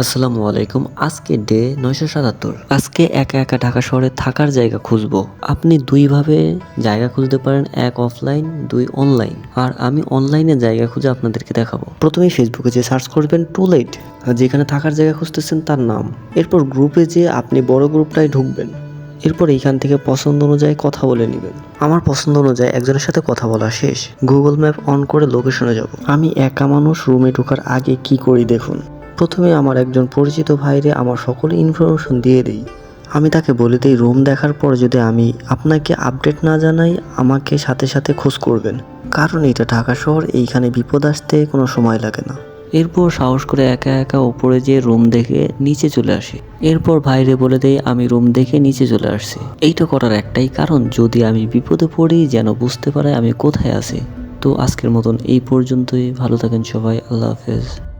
আসসালামু আলাইকুম। আজকে ডে নয়শো সাতাত্তর। আজকে একা একা ঢাকা শহরে থাকার জায়গা খুঁজবো। আপনি দুইভাবে জায়গা খুঁজতে পারেন, এক অফলাইন, দুই অনলাইন। আর আমি অনলাইনে জায়গা খুঁজে আপনাদেরকে দেখাবো। প্রথমে ফেসবুকে যে সার্চ করবেন টু লেট যেখানে থাকার জায়গা খুঁজতেছেন তার নাম। এরপর গ্রুপে যে আপনি বড় গ্রুপটায় ঢুকবেন, এরপর এইখান থেকে পছন্দ অনুযায়ী কথা বলে নেবেন। আমার পছন্দ অনুযায়ী একজনের সাথে কথা বলা শেষ। গুগল ম্যাপ অন করে লোকেশনে যাব। আমি একা মানুষ রুমে ঢোকার আগে কি করি দেখুন। প্রথমে আমার একজন পরিচিত ভাইরে আমার সকল ইনফরমেশন দিয়ে দিই। আমি তাকে বলে দিই, রুম দেখার পর যদি আমি আপনাকে আপডেট না জানাই, আমাকে সাথে সাথে খোঁজ করবেন। কারণ এটা ঢাকা শহর, এইখানে বিপদ আসতে কোনো সময় লাগে না। এরপর সাহস করে একা একা ওপরে যেয়ে রুম দেখে নিচে চলে আসি। এরপর ভাইরে বলে দেই, আমি রুম দেখে নিচে চলে আসছি। এইটা করার একটাই কারণ, যদি আমি বিপদে পড়ি, যেন বুঝতে পারে আমি কোথায় আছি। তো আজকের মতন এই পর্যন্তই। ভালো থাকেন সবাই। আল্লাহ হাফেজ।